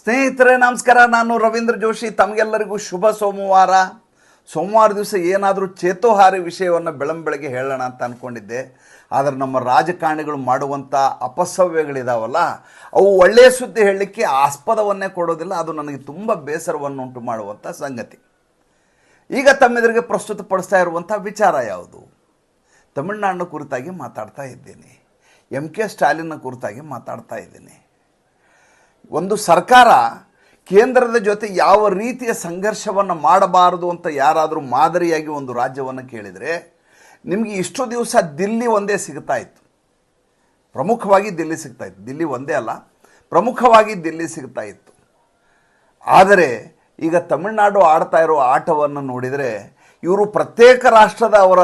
ಸ್ನೇಹಿತರೆ, ನಮಸ್ಕಾರ. ನಾನು ರವೀಂದ್ರ ಜೋಶಿ. ತಮಗೆಲ್ಲರಿಗೂ ಶುಭ ಸೋಮವಾರ. ಸೋಮವಾರ ದಿವಸ ಏನಾದರೂ ಚೇತೋಹಾರಿ ವಿಷಯವನ್ನು ಬೆಳಂಬೆಳಗ್ಗೆ ಹೇಳೋಣ ಅಂತ ಅಂದ್ಕೊಂಡಿದ್ದೆ ಆದರೆ ನಮ್ಮ ರಾಜಕಾರಣಿಗಳು ಮಾಡುವಂಥ ಅಪಸವ್ಯಗಳಿದಾವಲ್ಲ, ಅವು ಒಳ್ಳೆಯ ಸುದ್ದಿ ಹೇಳಲಿಕ್ಕೆ ಆಸ್ಪದವನ್ನೇ ಕೊಡೋದಿಲ್ಲ. ಅದು ನನಗೆ ತುಂಬ ಬೇಸರವನ್ನು ಉಂಟು ಮಾಡುವಂಥ ಸಂಗತಿ. ಈಗ ತಮ್ಮೆದುರಿಗೆ ಪ್ರಸ್ತುತಪಡಿಸ್ತಾ ಇರುವಂಥ ವಿಚಾರ ಯಾವುದು? ತಮಿಳುನಾಡಿನ ಕುರಿತಾಗಿ ಮಾತಾಡ್ತಾ ಇದ್ದೀನಿ. ಎಂ ಕೆ ಸ್ಟಾಲಿನ್ನ ಕುರಿತಾಗಿ ಮಾತಾಡ್ತಾ ಇದ್ದೀನಿ. ಒಂದು ಸರ್ಕಾರ ಕೇಂದ್ರದ ಜೊತೆ ಯಾವ ರೀತಿಯ ಸಂಘರ್ಷವನ್ನು ಮಾಡಬಾರದು ಅಂತ ಯಾರಾದರೂ ಮಾದರಿಯಾಗಿ ಒಂದು ರಾಜ್ಯವನ್ನು ಕೇಳಿದರೆ ನಿಮಗೆ ಇಷ್ಟು ದಿವಸ ದಿಲ್ಲಿ ಒಂದೇ ಸಿಗ್ತಾ ಇತ್ತು. ಪ್ರಮುಖವಾಗಿ ದಿಲ್ಲಿ ಸಿಗ್ತಾ ಇತ್ತು. ದಿಲ್ಲಿ ಒಂದೇ ಅಲ್ಲ, ಪ್ರಮುಖವಾಗಿ ದಿಲ್ಲಿ ಸಿಗ್ತಾ ಇತ್ತು. ಆದರೆ ಈಗ ತಮಿಳುನಾಡು ಆಡ್ತಾ ಇರೋ ಆಟವನ್ನು ನೋಡಿದರೆ ಇವರು ಪ್ರತ್ಯೇಕ ರಾಷ್ಟ್ರದ ಅವರ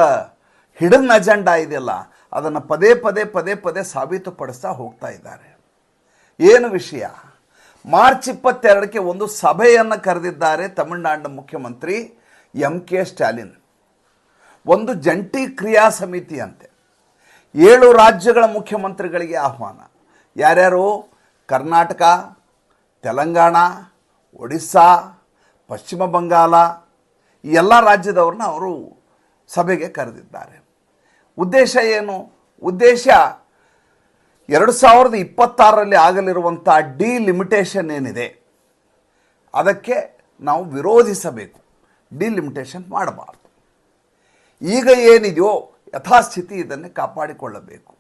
ಹಿಡನ್ ಅಜೆಂಡಾ ಇದೆಯಲ್ಲ, ಅದನ್ನು ಪದೇ ಪದೇ ಪದೇ ಪದೇ ಸಾಬೀತುಪಡಿಸ್ತಾ ಹೋಗ್ತಾ ಇದ್ದಾರೆ. ಏನು ವಿಷಯ? ಮಾರ್ಚ್ ಇಪ್ಪತ್ತೆರಡಕ್ಕೆ ಒಂದು ಸಭೆಯನ್ನು ಕರೆದಿದ್ದಾರೆ ತಮಿಳುನಾಡಿನ ಮುಖ್ಯಮಂತ್ರಿ ಎಂ ಕೆ ಸ್ಟಾಲಿನ್ ಒಂದು ಜಂಟಿ ಕ್ರಿಯಾ ಸಮಿತಿ ಅಂತೆ ಏಳು ರಾಜ್ಯಗಳ ಮುಖ್ಯಮಂತ್ರಿಗಳಿಗೆ ಆಹ್ವಾನ. ಯಾರ್ಯಾರು? ಕರ್ನಾಟಕ, ತೆಲಂಗಾಣ, ಒಡಿಸ್ಸಾ, ಪಶ್ಚಿಮ ಬಂಗಾಲ ಈ ಎಲ್ಲ ರಾಜ್ಯದವ್ರನ್ನ ಅವರು ಸಭೆಗೆ ಕರೆದಿದ್ದಾರೆ. ಉದ್ದೇಶ ಏನು? ಉದ್ದೇಶ ಎರಡು ಸಾವಿರದ ಇಪ್ಪತ್ತಾರರಲ್ಲಿ ಆಗಲಿರುವಂಥ ಡಿಲಿಮಿಟೇಷನ್ ಏನಿದೆ, ಅದಕ್ಕೆ ನಾವು ವಿರೋಧಿಸಬೇಕು. ಡಿಲಿಮಿಟೇಷನ್ ಮಾಡಬಾರ್ದು. ಈಗ ಏನಿದೆಯೋ ಯಥಾಸ್ಥಿತಿ ಇದನ್ನು ಕಾಪಾಡಿಕೊಳ್ಳಬೇಕು.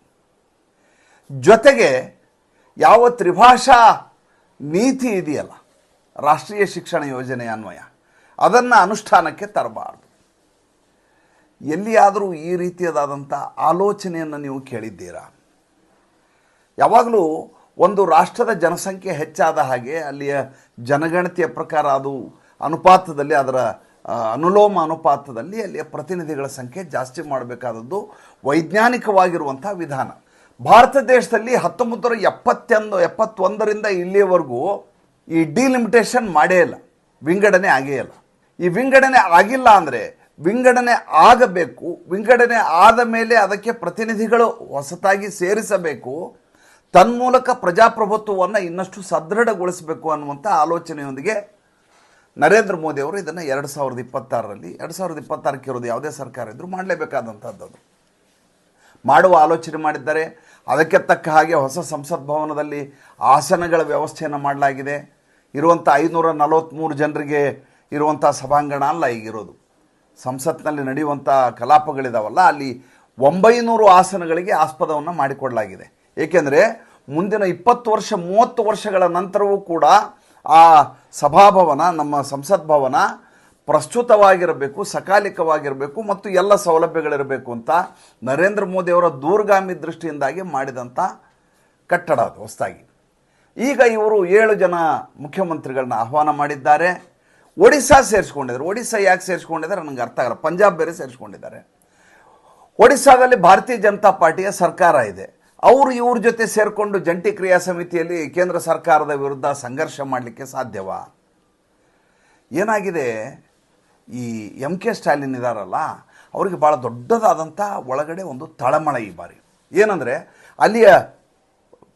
ಜೊತೆಗೆ ಯಾವ ತ್ರಿಭಾಷಾ ನೀತಿ ಇದೆಯಲ್ಲ, ರಾಷ್ಟ್ರೀಯ ಶಿಕ್ಷಣ ಯೋಜನೆ ಅನ್ವಯ, ಅದನ್ನು ಅನುಷ್ಠಾನಕ್ಕೆ ತರಬಾರ್ದು. ಎಲ್ಲಿಯಾದರೂ ಈ ರೀತಿಯದಾದಂಥ ಆಲೋಚನೆಯನ್ನು ನೀವು ಕೇಳಿದ್ದೀರಾ? ಯಾವಾಗಲೂ ಒಂದು ರಾಷ್ಟ್ರದ ಜನಸಂಖ್ಯೆ ಹೆಚ್ಚಾದ ಹಾಗೆ ಅಲ್ಲಿಯ ಜನಗಣತಿಯ ಪ್ರಕಾರ ಅದು ಅನುಪಾತದಲ್ಲಿ, ಅದರ ಅನುಲೋಮ ಅನುಪಾತದಲ್ಲಿ ಅಲ್ಲಿಯ ಪ್ರತಿನಿಧಿಗಳ ಸಂಖ್ಯೆ ಜಾಸ್ತಿ ಮಾಡಬೇಕಾದದ್ದು ವೈಜ್ಞಾನಿಕವಾಗಿರುವಂಥ ವಿಧಾನ. ಭಾರತ ದೇಶದಲ್ಲಿ ಹತ್ತೊಂಬತ್ತು ಎಪ್ಪತ್ತೊಂದು, ಎಪ್ಪತ್ತೊಂದರಿಂದ ಇಲ್ಲಿಯವರೆಗೂ ಈ ಡಿಲಿಮಿಟೇಷನ್ ಮಾಡೇ ಇಲ್ಲ, ವಿಂಗಡಣೆ ಆಗೇ ಇಲ್ಲ. ಈ ವಿಂಗಡಣೆ ಆಗಿಲ್ಲ ಅಂದರೆ ವಿಂಗಡಣೆ ಆಗಬೇಕು, ವಿಂಗಡಣೆ ಆದ ಮೇಲೆ ಅದಕ್ಕೆ ಪ್ರತಿನಿಧಿಗಳು ಹೊಸತಾಗಿ ಸೇರಿಸಬೇಕು ತನ್ಮೂಲಕ ಪ್ರಜಾಪ್ರಭುತ್ವವನ್ನು ಇನ್ನಷ್ಟು ಸದೃಢಗೊಳಿಸಬೇಕು ಅನ್ನುವಂಥ ಆಲೋಚನೆಯೊಂದಿಗೆ ನರೇಂದ್ರ ಮೋದಿ ಅವರು ಇದನ್ನು ಎರಡು ಸಾವಿರದ ಇಪ್ಪತ್ತಾರರಲ್ಲಿ, ಎರಡು ಸಾವಿರದ ಇಪ್ಪತ್ತಾರಕ್ಕೆ ಇರೋದು ಯಾವುದೇ ಸರ್ಕಾರ ಇದ್ದರೂ ಮಾಡಲೇಬೇಕಾದಂಥದ್ದು ಮಾಡುವ ಆಲೋಚನೆ ಮಾಡಿದ್ದಾರೆ. ಅದಕ್ಕೆ ತಕ್ಕ ಹಾಗೆ ಹೊಸ ಸಂಸತ್ ಭವನದಲ್ಲಿ ಆಸನಗಳ ವ್ಯವಸ್ಥೆಯನ್ನು ಮಾಡಲಾಗಿದೆ. ಇರುವಂಥ ಐನೂರ ನಲವತ್ತ್ಮೂರು ಜನರಿಗೆ ಇರುವಂಥ ಸಭಾಂಗಣ ಅಲ್ಲ ಈಗಿರೋದು. ಸಂಸತ್ನಲ್ಲಿ ನಡೆಯುವಂಥ ಕಲಾಪಗಳಿದಾವಲ್ಲ, ಅಲ್ಲಿ ಒಂಬೈನೂರು ಆಸನಗಳಿಗೆ ಆಸ್ಪದವನ್ನು ಮಾಡಿಕೊಡಲಾಗಿದೆ. ಏಕೆಂದರೆ ಮುಂದಿನ ಇಪ್ಪತ್ತು ವರ್ಷ, ಮೂವತ್ತು ವರ್ಷಗಳ ನಂತರವೂ ಕೂಡ ಆ ಸಭಾಭವನ, ನಮ್ಮ ಸಂಸತ್ ಭವನ ಪ್ರಸ್ತುತವಾಗಿರಬೇಕು, ಸಕಾಲಿಕವಾಗಿರಬೇಕು ಮತ್ತು ಎಲ್ಲ ಸೌಲಭ್ಯಗಳಿರಬೇಕು ಅಂತ ನರೇಂದ್ರ ಮೋದಿಯವರ ದೂರಗಾಮಿ ದೃಷ್ಟಿಯಿಂದಾಗಿ ಮಾಡಿದಂಥ ಕಟ್ಟಡ ಅದು, ಹೊಸದಾಗಿ. ಈಗ ಇವರು ಏಳು ಜನ ಮುಖ್ಯಮಂತ್ರಿಗಳನ್ನ ಆಹ್ವಾನ ಮಾಡಿದ್ದಾರೆ. ಒಡಿಸ್ಸಾ ಸೇರಿಸ್ಕೊಂಡಿದ್ದಾರೆ. ಒಡಿಸ್ಸಾ ಯಾಕೆ ಸೇರಿಸ್ಕೊಂಡಿದ್ದಾರೆ? ನನಗೆ ಅರ್ಥ ಆಗಲ್ಲ. ಪಂಜಾಬ್ ಬೇರೆ ಸೇರಿಸ್ಕೊಂಡಿದ್ದಾರೆ. ಒಡಿಸ್ಸಾದಲ್ಲಿ ಭಾರತೀಯ ಜನತಾ ಪಾರ್ಟಿಯ ಸರ್ಕಾರ ಇದೆ. ಅವರು ಇವ್ರ ಜೊತೆ ಸೇರಿಕೊಂಡು ಜಂಟಿ ಕ್ರಿಯಾ ಸಮಿತಿಯಲ್ಲಿ ಕೇಂದ್ರ ಸರ್ಕಾರದ ವಿರುದ್ಧ ಸಂಘರ್ಷ ಮಾಡಲಿಕ್ಕೆ ಸಾಧ್ಯವ? ಏನಾಗಿದೆ? ಈ ಎಂ ಕೆ ಸ್ಟಾಲಿನ್ ಇದ್ದಾರಲ್ಲ ಅವರಿಗೆ ಭಾಳ ದೊಡ್ಡದಾದಂಥ ಒಳಗಡೆ ಒಂದು ತಳಮಳ ಈ ಬಾರಿ. ಏನಂದರೆ, ಅಲ್ಲಿಯ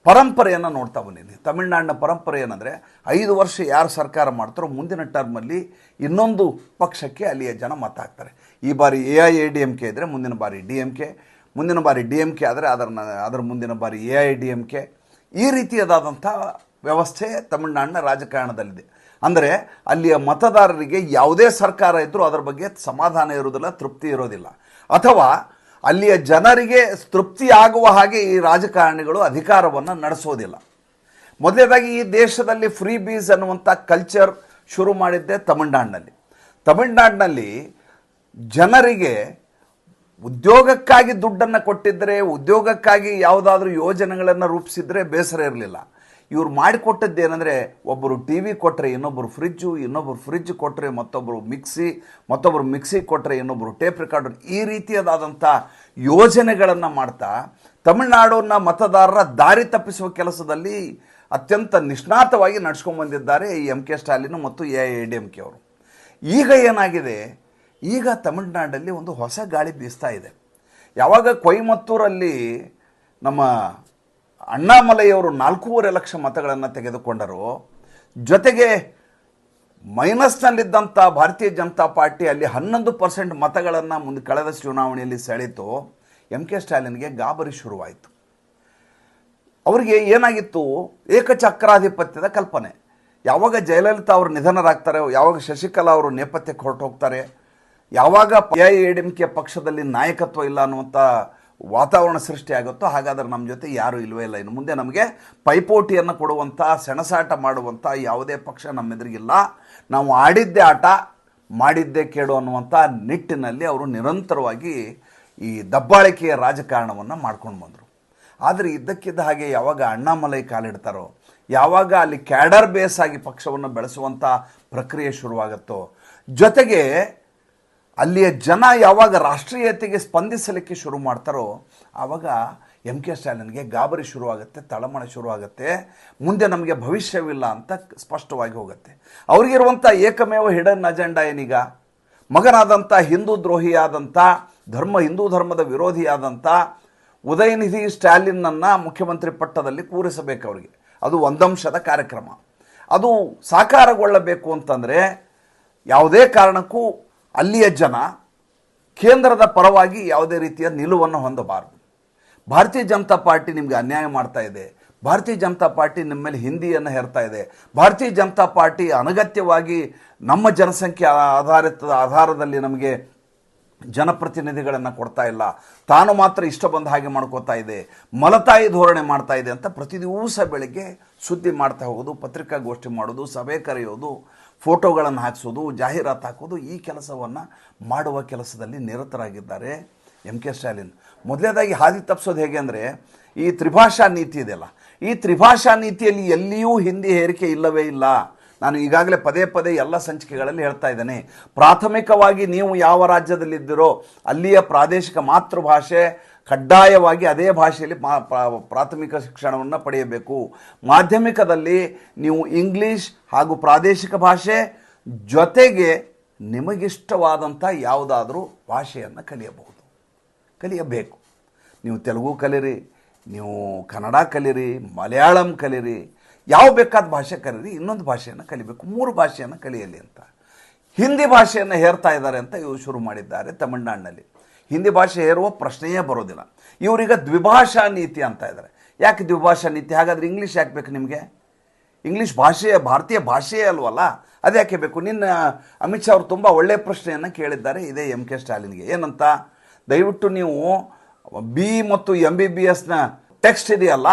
ಪರಂಪರೆಯನ್ನು ನೋಡ್ತಾ ಬಂದೀನಿ ತಮಿಳ್ನಾಡಿನ ಪರಂಪರೆ ಏನಂದರೆ, ಐದು ವರ್ಷ ಯಾರು ಸರ್ಕಾರ ಮಾಡ್ತಾರೋ ಮುಂದಿನ ಟರ್ಮಲ್ಲಿ ಇನ್ನೊಂದು ಪಕ್ಷಕ್ಕೆ ಅಲ್ಲಿಯ ಜನ ಮತ ಹಾಕ್ತಾರೆ. ಈ ಬಾರಿ A I A D M K ಇದ್ದರೆ ಮುಂದಿನ ಬಾರಿ ಡಿ ಎಂ ಕೆ ಮುಂದಿನ ಬಾರಿ ಡಿ ಎಂ ಕೆ ಆದರೆ ಅದರ ಅದರ ಮುಂದಿನ ಬಾರಿ A I D M K. ಈ ರೀತಿಯಾದಂಥ ವ್ಯವಸ್ಥೆ ತಮಿಳುನಾಡಿನ ರಾಜಕಾರಣದಲ್ಲಿದೆ. ಅಂದರೆ ಅಲ್ಲಿಯ ಮತದಾರರಿಗೆ ಯಾವುದೇ ಸರ್ಕಾರ ಇದ್ದರೂ ಅದರ ಬಗ್ಗೆ ಸಮಾಧಾನ ಇರೋದಿಲ್ಲ ತೃಪ್ತಿ ಇರೋದಿಲ್ಲ ಅಥವಾ ಅಲ್ಲಿಯ ಜನರಿಗೆ ತೃಪ್ತಿಯಾಗುವ ಹಾಗೆ ಈ ರಾಜಕಾರಣಿಗಳು ಅಧಿಕಾರವನ್ನು ನಡೆಸೋದಿಲ್ಲ ಮೊದಲನೇದಾಗಿ ಈ ದೇಶದಲ್ಲಿ ಫ್ರೀ ಬೀಸ್ ಅನ್ನುವಂಥ ಕಲ್ಚರ್ ಶುರು ಮಾಡಿದ್ದೆ ತಮಿಳುನಾಡಿನಲ್ಲಿ. ತಮಿಳುನಾಡಿನಲ್ಲಿ ಜನರಿಗೆ ಉದ್ಯೋಗಕ್ಕಾಗಿ ದುಡ್ಡನ್ನು ಕೊಟ್ಟಿದ್ದರೆ ಉದ್ಯೋಗಕ್ಕಾಗಿ ಯಾವುದಾದ್ರೂ ಯೋಜನೆಗಳನ್ನು ರೂಪಿಸಿದ್ರೆ ಬೇಸರ ಇರಲಿಲ್ಲ. ಇವ್ರು ಮಾಡಿಕೊಟ್ಟದ್ದೇನೆಂದರೆ ಒಬ್ಬರು ಟಿ ವಿ ಕೊಟ್ಟರೆ ಇನ್ನೊಬ್ಬರು ಫ್ರಿಜ್ಜು ಇನ್ನೊಬ್ಬರು ಫ್ರಿಜ್ ಕೊಟ್ಟರೆ ಮತ್ತೊಬ್ಬರು ಮಿಕ್ಸಿ ಮತ್ತೊಬ್ಬರು ಮಿಕ್ಸಿ ಕೊಟ್ಟರೆ ಇನ್ನೊಬ್ಬರು ಟೇಪ್ ರೆಕಾರ್ಡರ್ ಈ ರೀತಿಯದಾದಂಥ ಯೋಜನೆಗಳನ್ನು ಮಾಡ್ತಾ, ತಮಿಳುನಾಡನ್ನ ಮತದಾರರ ದಾರಿ ತಪ್ಪಿಸುವ ಕೆಲಸದಲ್ಲಿ ಅತ್ಯಂತ ನಿಷ್ಣಾತವಾಗಿ ನಡ್ಸ್ಕೊಂಡ್ಬಂದಿದ್ದಾರೆ ಈ ಎಂ ಕೆ ಸ್ಟಾಲಿನ್ ಮತ್ತು A I D M K ಅವರು. ಈಗ ಏನಾಗಿದೆ ಈಗ ತಮಿಳುನಾಡಲ್ಲಿ ಒಂದು ಹೊಸ ಗಾಳಿ ಬೀಸ್ತಾ ಇದೆ. ಯಾವಾಗ ಕೊಯಮತ್ತೂರಲ್ಲಿ ನಮ್ಮ ಅಣ್ಣಾಮಲೈಯವರು ನಾಲ್ಕೂವರೆ ಲಕ್ಷ ಮತಗಳನ್ನು ತೆಗೆದುಕೊಂಡರು, ಜೊತೆಗೆ ಮೈನಸ್ನಲ್ಲಿದ್ದಂಥ ಭಾರತೀಯ ಜನತಾ ಪಾರ್ಟಿ ಅಲ್ಲಿ ಹನ್ನೊಂದು ಪರ್ಸೆಂಟ್ ಮತಗಳನ್ನು ಮುಂದೆ ಕಳೆದ ಚುನಾವಣೆಯಲ್ಲಿ ಸೆಳೆತು ಎಂ ಕೆ ಸ್ಟಾಲಿನ್ಗೆ ಗಾಬರಿ ಶುರುವಾಯಿತು. ಅವರಿಗೆ ಏನಾಗಿತ್ತು? ಏಕಚಕ್ರಾಧಿಪತ್ಯದ ಕಲ್ಪನೆ. ಯಾವಾಗ ಜಯಲಲಿತಾ ಅವರು ನಿಧನರಾಗ್ತಾರೆ, ಯಾವಾಗ ಶಶಿಕಲಾ ಅವರು ನೇಪಥ್ಯಕ್ಕೆ ಹೊರಟು ಹೋಗ್ತಾರೆ ಯಾವಾಗ A I D M K ಪಕ್ಷದಲ್ಲಿ ನಾಯಕತ್ವ ಇಲ್ಲ ಅನ್ನುವಂಥ ವಾತಾವರಣ ಸೃಷ್ಟಿಯಾಗುತ್ತೋ ಹಾಗಾದ್ರೆ ನಮ್ಮ ಜೊತೆ ಯಾರೂ ಇಲ್ಲವೇ ಇಲ್ಲ. ಇನ್ನು ಮುಂದೆ ನಮಗೆ ಪೈಪೋಟಿಯನ್ನು ಕೊಡುವಂಥ ಸೆಣಸಾಟ ಮಾಡುವಂಥ ಯಾವುದೇ ಪಕ್ಷ ನಮ್ಮೆದುರಿಗಿಲ್ಲ ನಾವು ಆಡಿದ್ದೇ ಆಟ, ಮಾಡಿದ್ದೇ ಕೇಡು ಅನ್ನುವಂಥ ನಿಟ್ಟಿನಲ್ಲಿ ಅವರು ನಿರಂತರವಾಗಿ ಈ ದಬ್ಬಾಳಿಕೆಯ ರಾಜಕಾರಣವನ್ನು ಮಾಡ್ಕೊಂಡು ಬಂದರು. ಆದರೆ ಇದ್ದಕ್ಕಿದ್ದ ಹಾಗೆ ಯಾವಾಗ ಅಣ್ಣಾಮಲೈ ಕಾಲಿಡ್ತಾರೋ, ಯಾವಾಗ ಅಲ್ಲಿ ಕ್ಯಾಡರ್ ಬೇಸ್ ಆಗಿ ಪಕ್ಷವನ್ನು ಬೆಳೆಸುವಂಥ ಪ್ರಕ್ರಿಯೆ ಶುರುವಾಗುತ್ತೋ, ಜೊತೆಗೆ ಅಲ್ಲಿಯ ಜನ ಯಾವಾಗ ರಾಷ್ಟ್ರೀಯತೆಗೆ ಸ್ಪಂದಿಸಲಿಕ್ಕೆ ಶುರು ಮಾಡ್ತಾರೋ, ಆವಾಗ ಎಂ ಕೆ ಸ್ಟಾಲಿನ್ಗೆ ಗಾಬರಿ ಶುರುವಾಗುತ್ತೆ ತಳಮಳ ಶುರುವಾಗುತ್ತೆ ಮುಂದೆ ನಮಗೆ ಭವಿಷ್ಯವಿಲ್ಲ ಅಂತ ಸ್ಪಷ್ಟವಾಗಿ ಹೋಗುತ್ತೆ. ಅವ್ರಿಗಿರುವಂಥ ಏಕಮೇವ ಹಿಡನ್ ಅಜೆಂಡಾ ಏನೀಗ? ಮಗನಾದಂಥ ಹಿಂದೂ ದ್ರೋಹಿಯಾದಂಥ, ಧರ್ಮ, ಹಿಂದೂ ಧರ್ಮದ ವಿರೋಧಿಯಾದಂಥ ಉದಯನಿಧಿ ಸ್ಟಾಲಿನ್ನನ್ನು ಮುಖ್ಯಮಂತ್ರಿ ಪಟ್ಟದಲ್ಲಿ ಕೂರಿಸಬೇಕು ಅವರಿಗೆ. ಅದು ಒಂದಂಶದ ಕಾರ್ಯಕ್ರಮ. ಅದು ಸಾಕಾರಗೊಳ್ಳಬೇಕು ಅಂತಂದರೆ ಯಾವುದೇ ಕಾರಣಕ್ಕೂ ಅಲ್ಲಿಯ ಜನ ಕೇಂದ್ರದ ಪರವಾಗಿ ಯಾವುದೇ ರೀತಿಯ ನಿಲುವನ್ನು ಹೊಂದಬಾರದು. ಭಾರತೀಯ ಜನತಾ ಪಾರ್ಟಿ ನಿಮಗೆ ಅನ್ಯಾಯ ಮಾಡ್ತಾ ಇದೆ. ಭಾರತೀಯ ಜನತಾ ಪಾರ್ಟಿ ನಿಮ್ಮ ಮೇಲೆ ಹಿಂದಿಯನ್ನು ಹೇರ್ತಾ ಇದೆ. ಭಾರತೀಯ ಜನತಾ ಪಾರ್ಟಿ ಅನಗತ್ಯವಾಗಿ ನಮ್ಮ ಜನಸಂಖ್ಯೆ ಆಧಾರಿತ ಆಧಾರದಲ್ಲಿ ನಮಗೆ ಜನಪ್ರತಿನಿಧಿಗಳನ್ನು ಕೊಡ್ತಾ ಇಲ್ಲ. ತಾನು ಮಾತ್ರ ಇಷ್ಟ ಬಂದ ಹಾಗೆ ಮಾಡ್ಕೋತಾ ಇದೆ. ಮಲತಾಯಿ ಧೋರಣೆ ಮಾಡ್ತಾ ಇದೆ ಅಂತ ಪ್ರತಿ ದಿವಸ ಬೆಳಗ್ಗೆ ಸುದ್ದಿ ಮಾಡ್ತಾ ಹೋಗೋದು, ಪತ್ರಿಕಾಗೋಷ್ಠಿ ಮಾಡೋದು, ಸಭೆ ಕರೆಯೋದು ಫೋಟೋಗಳನ್ನು ಹಾಕಿಸೋದು, ಜಾಹೀರಾತು ಹಾಕೋದು, ಈ ಕೆಲಸವನ್ನು ಮಾಡುವ ಕೆಲಸದಲ್ಲಿ ನಿರತರಾಗಿದ್ದಾರೆ ಎಂ ಕೆ ಸ್ಟಾಲಿನ್ ಮೊದಲನೇದಾಗಿ ಹಾದಿ ತಪ್ಪಿಸೋದು ಹೇಗೆ ಅಂದರೆ, ಈ ತ್ರಿಭಾಷಾ ನೀತಿ ಇದೆಯಲ್ಲ ಈ ತ್ರಿಭಾಷಾ ನೀತಿಯಲ್ಲಿ ಎಲ್ಲಿಯೂ ಹಿಂದಿ ಹೇರಿಕೆ ಇಲ್ಲವೇ ಇಲ್ಲ. ನಾನು ಈಗಾಗಲೇ ಪದೇ ಪದೇ ಎಲ್ಲ ಸಂಚಿಕೆಗಳಲ್ಲಿ ಹೇಳ್ತಾ ಇದ್ದೇನೆ, ಪ್ರಾಥಮಿಕವಾಗಿ ನೀವು ಯಾವ ರಾಜ್ಯದಲ್ಲಿದ್ದೀರೋ ಅಲ್ಲಿಯ ಪ್ರಾದೇಶಿಕ ಮಾತೃಭಾಷೆ ಕಡ್ಡಾಯವಾಗಿ ಅದೇ ಭಾಷೆಯಲ್ಲಿ ಪ್ರಾಥಮಿಕ ಶಿಕ್ಷಣವನ್ನು ಪಡೆಯಬೇಕು. ಮಾಧ್ಯಮಿಕದಲ್ಲಿ ನೀವು ಇಂಗ್ಲೀಷ್ ಹಾಗೂ ಪ್ರಾದೇಶಿಕ ಭಾಷೆ ಜೊತೆಗೆ ನಿಮಗಿಷ್ಟವಾದಂಥ ಯಾವುದಾದರೂ ಭಾಷೆಯನ್ನು ಕಲಿಯಬಹುದು. ಕಲಿಯಬೇಕು. ನೀವು ತೆಲುಗು ಕಲಿರಿ, ನೀವು ಕನ್ನಡ ಕಲಿರಿ, ಮಲಯಾಳಂ ಕಲಿರಿ, ಯಾವ ಬೇಕಾದ ಭಾಷೆ ಕಲೀರಿ, ಇನ್ನೊಂದು ಭಾಷೆಯನ್ನು ಕಲಿಬೇಕು. ಮೂರು ಭಾಷೆಯನ್ನು ಕಲಿಯಲಿ ಅಂತ. ಹಿಂದಿ ಭಾಷೆಯನ್ನು ಹೇರ್ತಾ ಇದ್ದಾರೆ ಅಂತ ಇವರು ಶುರು ಮಾಡಿದ್ದಾರೆ ತಮಿಳ್ನಾಡಿನಲ್ಲಿ. ಹಿಂದಿ ಭಾಷೆ ಹೇರುವ ಪ್ರಶ್ನೆಯೇ ಬರೋದಿಲ್ಲ. ಇವರೀಗ ದ್ವಿಭಾಷಾ ನೀತಿ ಅಂತ ಇದ್ದಾರೆ ಯಾಕೆ ದ್ವಿಭಾಷಾ ನೀತಿ? ಹಾಗಾದ್ರೆ ಇಂಗ್ಲೀಷ್ ಯಾಕೆ ಬೇಕು ನಿಮಗೆ? ಇಂಗ್ಲೀಷ್ ಭಾಷೆಯ, ಭಾರತೀಯ ಭಾಷೆಯೇ ಅಲ್ವಲ್ಲ? ಅದ್ಯಾಕೆ ಬೇಕು? ನಿನ್ನ ಅಮಿತ್ ಶಾ ಅವರು ತುಂಬ ಒಳ್ಳೆಯ ಪ್ರಶ್ನೆಯನ್ನು ಕೇಳಿದ್ದಾರೆ ಇದೇ ಎಂ ಕೆ ಸ್ಟಾಲಿನ್ಗೆ. ಏನಂತ? ದಯವಿಟ್ಟು ನೀವು ಬಿ ಮತ್ತು ಎಂ ಬಿ ಬಿ ಎಸ್ನ ಟೆಕ್ಸ್ಟ್ ಇದೆಯಲ್ಲ,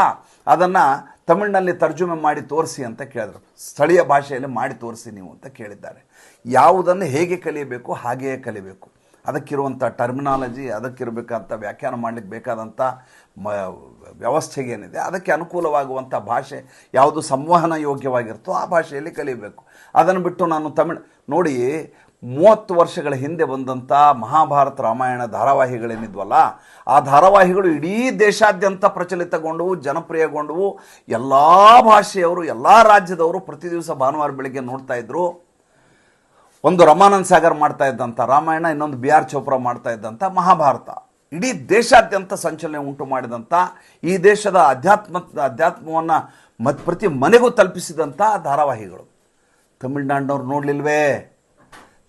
ಅದನ್ನು ತಮಿಳಿನಲ್ಲಿ ತರ್ಜುಮೆ ಮಾಡಿ ತೋರಿಸಿ ಅಂತ ಕೇಳಿದ್ರು. ಸ್ಥಳೀಯ ಭಾಷೆಯಲ್ಲಿ ಮಾಡಿ ತೋರಿಸಿ ನೀವು ಅಂತ ಕೇಳಿದ್ದಾರೆ. ಯಾವುದನ್ನು ಹೇಗೆ ಕಲಿಯಬೇಕು, ಹಾಗೆಯೇ ಕಲಿಬೇಕು. ಅದಕ್ಕಿರುವಂಥ ಟರ್ಮಿನಾಲಜಿ ಅದಕ್ಕಿರಬೇಕಂತ ವ್ಯಾಖ್ಯಾನ ಮಾಡಲಿಕ್ಕೆ ಬೇಕಾದಂಥ ಮ, ವ್ಯವಸ್ಥೆಗೆ ಏನಿದೆ, ಅದಕ್ಕೆ ಅನುಕೂಲವಾಗುವಂಥ ಭಾಷೆ ಯಾವುದು ಸಂವಹನ ಯೋಗ್ಯವಾಗಿರುತ್ತೋ ಆ ಭಾಷೆಯಲ್ಲಿ ಕಲಿಯಬೇಕು ಅದನ್ನು ಬಿಟ್ಟು ನಾನು ತಮಿಳ್, ನೋಡಿ ಮೂವತ್ತು ವರ್ಷಗಳ ಹಿಂದೆ ಬಂದಂಥ ಮಹಾಭಾರತ ರಾಮಾಯಣ ಧಾರಾವಾಹಿಗಳೇನಿದ್ವಲ್ಲ, ಆ ಧಾರಾವಾಹಿಗಳು ಇಡೀ ದೇಶಾದ್ಯಂತ ಪ್ರಚಲಿತಗೊಂಡವು, ಜನಪ್ರಿಯಗೊಂಡವು. ಎಲ್ಲ ಭಾಷೆಯವರು, ಎಲ್ಲ ರಾಜ್ಯದವರು ಪ್ರತಿ ದಿವಸ ಭಾನುವಾರ ಬೆಳಗ್ಗೆ ನೋಡ್ತಾ ಇದ್ರು. ಒಂದು ರಮಾನಂದ ಸಾಗರ್ ಮಾಡ್ತಾ ಇದ್ದಂಥ ರಾಮಾಯಣ, ಇನ್ನೊಂದು ಬಿ ಆರ್ ಚೋಪ್ರಾ ಮಾಡ್ತಾ ಇದ್ದಂಥ ಮಹಾಭಾರತ. ಇಡೀ ದೇಶಾದ್ಯಂತ ಸಂಚಲನೆ ಉಂಟು ಮಾಡಿದಂಥ ಈ ದೇಶದ ಅಧ್ಯಾತ್ಮ, ಅಧ್ಯಾತ್ಮವನ್ನು ಮತ್, ಪ್ರತಿ ಮನೆಗೂ ತಲುಪಿಸಿದಂಥ ಧಾರಾವಾಹಿಗಳು. ತಮಿಳ್ನಾಡಿನವ್ರು ನೋಡಲಿಲ್ವೇ?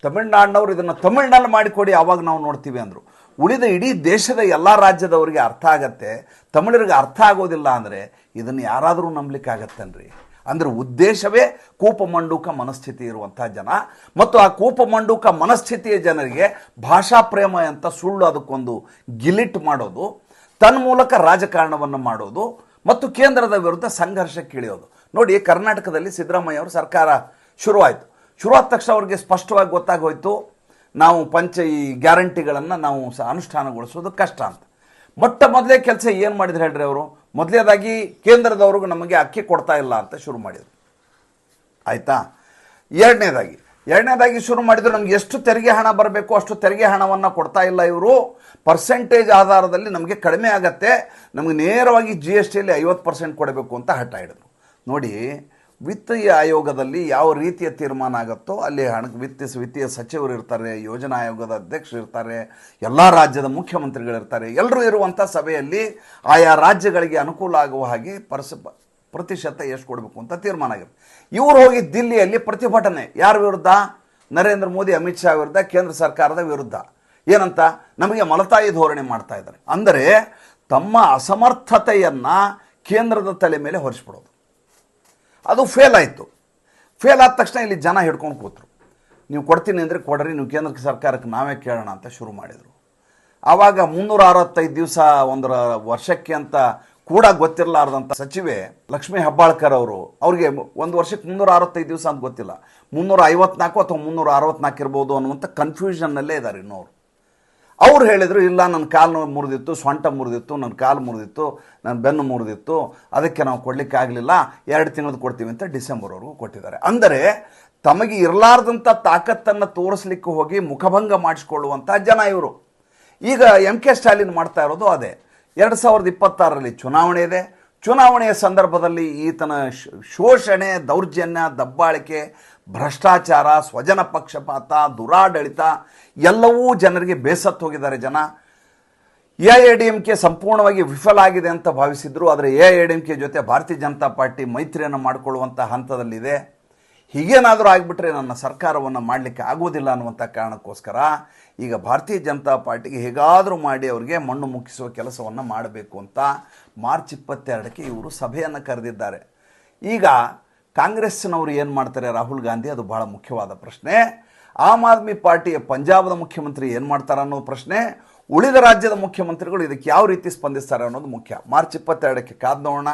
ತಮಿಳ್ನಾಡಿನವ್ರು ಇದನ್ನು ತಮಿಳ್ನಲ್ಲಿ ಮಾಡಿಕೊಡಿ ಆವಾಗ ನಾವು ನೋಡ್ತೀವಿ ಅಂದರು. ಉಳಿದ ಇಡೀ ದೇಶದ ಎಲ್ಲ ರಾಜ್ಯದವರಿಗೆ ಅರ್ಥ ಆಗತ್ತೆ. ತಮಿಳರಿಗೆ ಅರ್ಥ ಆಗೋದಿಲ್ಲ ಅಂದರೆ ಇದನ್ನು ಯಾರಾದರೂ ನಂಬಲಿಕ್ಕಾಗತ್ತನ್ರಿ. ಅಂದರೆ ಉದ್ದೇಶವೇ ಕೂಪಮಂಡೂಕ ಮನಸ್ಥಿತಿ ಇರುವಂಥ ಜನ. ಮತ್ತು ಆ ಕೂಪಮಂಡೂಕ ಮನಸ್ಥಿತಿಯ ಜನರಿಗೆ ಭಾಷಾ ಪ್ರೇಮ ಅಂತ ಸುಳ್ಳು ಅದಕ್ಕೊಂದು ಗಿಲಿಟ್ ಮಾಡೋದು ತನ್ನ ಮೂಲಕ ರಾಜಕಾರಣವನ್ನು ಮಾಡೋದು, ಮತ್ತು ಕೇಂದ್ರದ ವಿರುದ್ಧ ಸಂಘರ್ಷಕ್ಕೆ ಇಳಿಯೋದು. ನೋಡಿ, ಕರ್ನಾಟಕದಲ್ಲಿ ಸಿದ್ದರಾಮಯ್ಯ ಅವರು ಸರ್ಕಾರ ಶುರುವಾಯಿತು. ಶುರುವಾದ ತಕ್ಷಣ ಅವರಿಗೆ ಸ್ಪಷ್ಟವಾಗಿ ಗೊತ್ತಾಗೋಯ್ತು, ನಾವು ಪಂಚ ಈ ಗ್ಯಾರಂಟಿಗಳನ್ನು ನಾವು ಸ ಅನುಷ್ಠಾನಗೊಳಿಸೋದು ಕಷ್ಟ ಅಂತ. ಮೊಟ್ಟ ಮೊದಲೇ ಕೆಲಸ ಏನು ಮಾಡಿದ್ರು ಹೇಳ್ರಿ ಅವರು? ಮೊದಲನೇದಾಗಿ ಕೇಂದ್ರದವ್ರಿಗೂ ನಮಗೆ ಅಕ್ಕಿ ಕೊಡ್ತಾ ಇಲ್ಲ ಅಂತ ಶುರು ಮಾಡಿದರು. ಆಯಿತಾ? ಎರಡನೇದಾಗಿ ಎರಡನೇದಾಗಿ ಶುರು ಮಾಡಿದ್ರು ನಮ್ಗೆ ಎಷ್ಟು ತೆರಿಗೆ ಹಣ ಬರಬೇಕು, ಅಷ್ಟು ತೆರಿಗೆ ಹಣವನ್ನು ಕೊಡ್ತಾ ಇಲ್ಲ ಇವರು. ಪರ್ಸೆಂಟೇಜ್ ಆಧಾರದಲ್ಲಿ ನಮಗೆ ಕಡಿಮೆ ಆಗತ್ತೆ, ನಮಗೆ ನೇರವಾಗಿ ಜಿ ಎಸ್ ಟಿಯಲ್ಲಿ ಐವತ್ತು ಪರ್ಸೆಂಟ್ ಕೊಡಬೇಕು ಅಂತ ಹಠ ಹಿಡಿದ್ರು. ನೋಡಿ ವಿತ್ತೀಯ ಆಯೋಗದಲ್ಲಿ ಯಾವ ರೀತಿಯ ತೀರ್ಮಾನ ಆಗುತ್ತೋ ಅಲ್ಲಿ ಹಣ ವಿತ್ತ ವಿತ್ತೀಯ ಸಚಿವರು ಇರ್ತಾರೆ, ಯೋಜನಾ ಆಯೋಗದ ಅಧ್ಯಕ್ಷರು ಇರ್ತಾರೆ, ಎಲ್ಲ ರಾಜ್ಯದ ಮುಖ್ಯಮಂತ್ರಿಗಳಿರ್ತಾರೆ ಎಲ್ಲರೂ ಇರುವಂಥ ಸಭೆಯಲ್ಲಿ ಆಯಾ ರಾಜ್ಯಗಳಿಗೆ ಅನುಕೂಲ ಆಗುವ ಹಾಗೆ ಪರ್ಸ ಪ್ರತಿಶತ ಎಷ್ಟು ಕೊಡಬೇಕು ಅಂತ ತೀರ್ಮಾನ ಆಗಿದೆ. ಇವರು ಹೋಗಿ ದಿಲ್ಲಿಯಲ್ಲಿ ಪ್ರತಿಭಟನೆ. ಯಾರ ವಿರುದ್ಧ? ನರೇಂದ್ರ ಮೋದಿ, ಅಮಿತ್ ಶಾ ವಿರುದ್ಧ, ಕೇಂದ್ರ ಸರ್ಕಾರದ ವಿರುದ್ಧ. ಏನಂತ? ನಮಗೆ ಮಲತಾಯಿ ಧೋರಣೆ ಮಾಡ್ತಾ ಇದ್ದಾರೆ. ಅಂದರೆ ತಮ್ಮ ಅಸಮರ್ಥತೆಯನ್ನು ಕೇಂದ್ರದ ತಲೆ ಮೇಲೆ ಹೊರಿಸ್ಬಿಡೋದು. ಅದು ಫೇಲ್ ಆಯಿತು. ಫೇಲ್ ಆದ ತಕ್ಷಣ ಇಲ್ಲಿ ಜನ ಹಿಡ್ಕೊಂಡು ಕೂತರು. ನೀವು ಕೊಡ್ತೀನಿ ಅಂದರೆ ಕೊಡ್ರಿ, ನೀವು ಕೇಂದ್ರ ಸರ್ಕಾರಕ್ಕೆ ನಾವೇ ಕೇಳೋಣ ಅಂತ ಶುರು ಮಾಡಿದರು. ಆವಾಗ ಮುನ್ನೂರ ಅರವತ್ತೈದು ದಿವಸ ಒಂದರ ವರ್ಷಕ್ಕೆ ಅಂತ ಕೂಡ ಗೊತ್ತಿರಲಾರ್ದಂಥ ಸಚಿವೆ ಲಕ್ಷ್ಮೀ ಹೆಬ್ಬಾಳ್ಕರ್ ಅವರು, ಅವ್ರಿಗೆ ಒಂದು ವರ್ಷಕ್ಕೆ ಮುನ್ನೂರ ಅರವತ್ತೈದು ದಿವಸ ಅಂತ ಗೊತ್ತಿಲ್ಲ. ಮುನ್ನೂರ ಐವತ್ನಾಲ್ಕು ಅಥವಾ ಮುನ್ನೂರ ಅರವತ್ನಾಲ್ಕು ಇರ್ಬೋದು ಅನ್ನುವಂಥ ಕನ್ಫ್ಯೂಷನ್ನಲ್ಲೇ ಇದ್ದಾರೆ ಇನ್ನೂ ಅವ್ರು ಹೇಳಿದರು, ಇಲ್ಲ ನನ್ನ ಕಾಲು ಮುರಿದಿತ್ತು, ಸೊಂಟ ಮುರಿದಿತ್ತು ನನ್ನ ಕಾಲು ಮುರಿದಿತ್ತು ನನ್ನ ಬೆನ್ನು ಮುರಿದಿತ್ತು, ಅದಕ್ಕೆ ನಾವು ಕೊಡಲಿಕ್ಕೆ ಆಗಲಿಲ್ಲ, ಎರಡು ತಿಂಗಳದ್ದು ಕೊಡ್ತೀವಿ ಅಂತ ಡಿಸೆಂಬರ್ವರೆಗೂ ಕೊಟ್ಟಿದ್ದಾರೆ. ಅಂದರೆ ತಮಗೆ ಇರಲಾರ್ದಂಥ ತಾಕತ್ತನ್ನು ತೋರಿಸ್ಲಿಕ್ಕೆ ಹೋಗಿ ಮುಖಭಂಗ ಮಾಡಿಸ್ಕೊಳ್ಳುವಂಥ ಜನ ಇವರು. ಈಗ ಎಂ ಕೆ ಸ್ಟಾಲಿನ್ ಮಾಡ್ತಾ ಇರೋದು ಅದೇ. ಎರಡು ಸಾವಿರದ ಇಪ್ಪತ್ತಾರರಲ್ಲಿ ಚುನಾವಣೆ ಇದೆ ಚುನಾವಣೆಯ ಸಂದರ್ಭದಲ್ಲಿ ಈತನ ಶೋಷಣೆ, ದೌರ್ಜನ್ಯ, ದಬ್ಬಾಳಿಕೆ, ಭ್ರಷ್ಟಾಚಾರ, ಸ್ವಜನ ಪಕ್ಷಪಾತ, ದುರಾಡಳಿತ ಎಲ್ಲವೂ ಜನರಿಗೆ ಬೇಸತ್ತು ಹೋಗಿದ್ದಾರೆ ಜನ. A I D M K ಸಂಪೂರ್ಣವಾಗಿ ವಿಫಲ ಆಗಿದೆ ಅಂತ ಭಾವಿಸಿದ್ರು, ಆದರೆ A I D M K ಜೊತೆ ಭಾರತೀಯ ಜನತಾ ಪಾರ್ಟಿ ಮೈತ್ರಿಯನ್ನು ಮಾಡಿಕೊಳ್ಳುವಂಥ ಹಂತದಲ್ಲಿದೆ. ಹೀಗೇನಾದರೂ ಆಗಿಬಿಟ್ರೆ ನನ್ನ ಸರ್ಕಾರವನ್ನು ಮಾಡಲಿಕ್ಕೆ ಆಗೋದಿಲ್ಲ ಅನ್ನುವಂಥ ಕಾರಣಕ್ಕೋಸ್ಕರ ಈಗ ಭಾರತೀಯ ಜನತಾ ಪಾರ್ಟಿಗೆ ಹೇಗಾದರೂ ಮಾಡಿ ಅವರಿಗೆ ಮಣ್ಣು ಮುಕ್ಕಿಸುವ ಕೆಲಸವನ್ನು ಮಾಡಬೇಕು ಅಂತ ಮಾರ್ಚ್ ಇಪ್ಪತ್ತೆರಡಕ್ಕೆ ಇವರು ಸಭೆಯನ್ನು ಕರೆದಿದ್ದಾರೆ. ಈಗ ಕಾಂಗ್ರೆಸ್ನವರು ಏನು ಮಾಡ್ತಾರೆ? ರಾಹುಲ್ ಗಾಂಧಿ, ಅದು ಬಹಳ ಮುಖ್ಯವಾದ ಪ್ರಶ್ನೆ. ಆಮ್ ಆದ್ಮಿ ಪಾರ್ಟಿಯ ಪಂಜಾಬ್ದ ಮುಖ್ಯಮಂತ್ರಿ ಏನು ಮಾಡ್ತಾರೆ ಅನ್ನೋ ಪ್ರಶ್ನೆ. ಉಳಿದ ರಾಜ್ಯದ ಮುಖ್ಯಮಂತ್ರಿಗಳು ಇದಕ್ಕೆ ಯಾವ ರೀತಿ ಸ್ಪಂದಿಸ್ತಾರೆ ಅನ್ನೋದು ಮುಖ್ಯ. ಮಾರ್ಚ್ ಇಪ್ಪತ್ತೆರಡಕ್ಕೆ ಕಾದ್ ನೋಡೋಣ.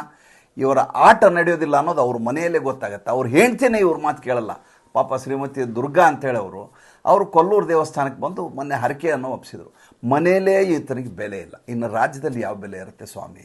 ಇವರ ಆಟ ನಡೆಯೋದಿಲ್ಲ ಅನ್ನೋದು ಅವ್ರ ಮನೆಯಲ್ಲೇ ಗೊತ್ತಾಗುತ್ತೆ. ಅವ್ರು ಹೇಳ್ತೇನೆ ಇವ್ರ ಮಾತು ಕೇಳಲ್ಲ. ಪಾಪ ಶ್ರೀಮತಿ ದುರ್ಗಾ ಅಂತೇಳಿ ಅವರು ಅವರು ಕೊಲ್ಲೂರು ದೇವಸ್ಥಾನಕ್ಕೆ ಬಂದು ಮೊನ್ನೆ ಹರಕೆಯನ್ನು ಒಪ್ಪಿಸಿದರು ಮನೆಯಲ್ಲೇ ಈತನಿಗೆ ಬೆಲೆ ಇಲ್ಲ. ಇನ್ನು ರಾಜ್ಯದಲ್ಲಿ ಯಾವ ಬೆಲೆ ಇರುತ್ತೆ ಸ್ವಾಮಿ?